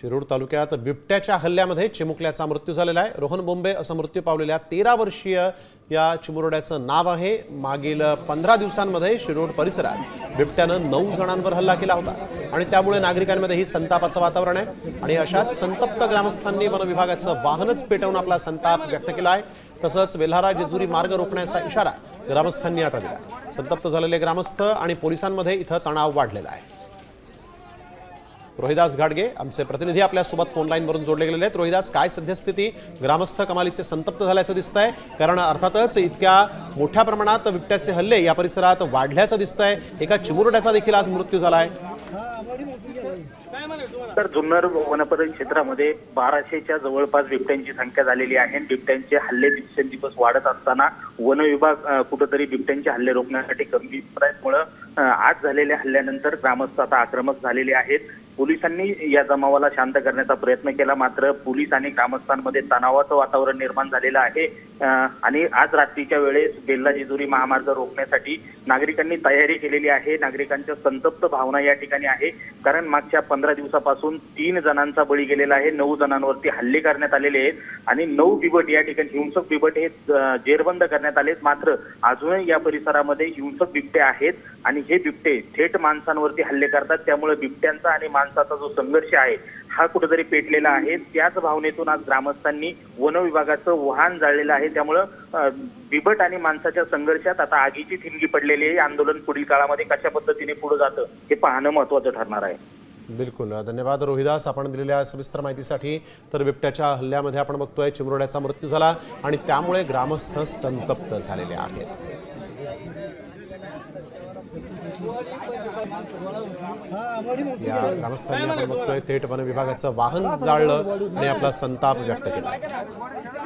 शिरूर तालुक्यात बिबट्याच्या हल्ल्यामध्ये चिमुकल्याचा मृत्यू झालेला आहे. रोहन बोंबे असं मृत्यू पावलेल्या तेरा वर्षीय या चिमुरड्याचं नाव आहे. मागील पंधरा दिवसांमध्ये शिरूर परिसरात बिबट्यानं नऊ जणांवर हल्ला केला होता. आणि त्यामुळे नागरिकांमध्ये ही संतापाचं वातावरण आहे. आणि अशाच संतप्त ग्रामस्थांनी वन विभागाचं वाहनच पेटवून आपला संताप व्यक्त केला आहे. तसंच वेल्हारा जेजुरी मार्ग रोखण्याचा इशारा ग्रामस्थांनी आता दिला संतप्त झालेले ग्रामस्थ आणि पोलिसांमध्ये इथं तणाव वाढलेला आहे. रोहिदास घाडगे आमचे प्रतिनिधी आपल्यासोबत फोनलाईनवरून जोडले गेलेले आहेत. रोहिदास काय सद्यस्थिती? ग्रामस्थ कमालीचे संतप्त झाल्याचं दिसतंय. कारण अर्थातच इतक्या मोठ्या प्रमाणात बिबट्याचे हल्ले या परिसरात वाढल्याचं दिसतंय. एका चिमुरड्याचा देखील आज मृत्यू झालाय. तर जुन्नर वनपरिक्षेत्रामध्ये क्षेत्रामध्ये बाराशेच्या जवळपास बिबट्यांची संख्या झालेली आहे. बिबट्यांचे हल्ले दिवसेंदिवस वाढत असताना वन विभाग कुठंतरी बिबट्यांचे हल्ले रोखण्यासाठी गंभीर प्रयत्नामुळं आज झालेल्या हल्ल्यानंतर ग्रामस्थ आता आक्रमक झालेले आहेत. पोलिसांनी या जमावाला शांत करण्याचा प्रयत्न केला. मात्र पोलीस आणि ग्रामस्थांमध्ये तणावाचं वातावरण निर्माण झालेलं आहे. आणि आज रात्रीच्या वेळेस बेल्ला जेजुरी महामार्ग रोखण्यासाठी नागरिकांनी तयारी केलेली आहे. नागरिकांच्या संतप्त भावना या ठिकाणी आहे. कारण मागच्या पंधरा दिवसापासून तीन जणांचा बळी गेलेला आहे. नऊ जणांवरती हल्ले करण्यात आलेले आहेत. आणि नऊ बिबट या ठिकाणी हिंसक बिबट हे जेरबंद करण्यात आलेत. मात्र अजूनही या परिसरामध्ये हिंसक बिबटे आहेत. आणि हे बिबटे थेट माणसांवरती हल्ले करतात. त्यामुळे बिबट्यांचा आणि माणसाचा जो संघर्ष आहे हा कुठेतरी पेटलेला आहे. त्याच भावनेतून आज ग्रामस्थांनी वन विभागाचं वाहन जाळलेलं आहे. त्यामुळं बिबट आणि माणसाच्या संघर्षात आता आगीची ठिणगी पडलेली आहे. आंदोलन पुढील काळामध्ये कशा पद्धतीने पुढे जातं हे पाहणं महत्वाचं ठरणार आहे. बिलकुल. धन्यवाद रोहिदास. आपण दिलेल्या सविस्तर माहितीसाठी तर बिबट्याच्या हल्ल्यामध्ये आपण बघतोय चिमुरड्याचा मृत्यू झाला आणि त्यामुळे ग्रामस्थ संतप्त झालेले आहेत. या ग्रामस्थांनी आपण बघतोय थेट वन विभागाचं वाहन जाळलं आणि आपला संताप व्यक्त केला.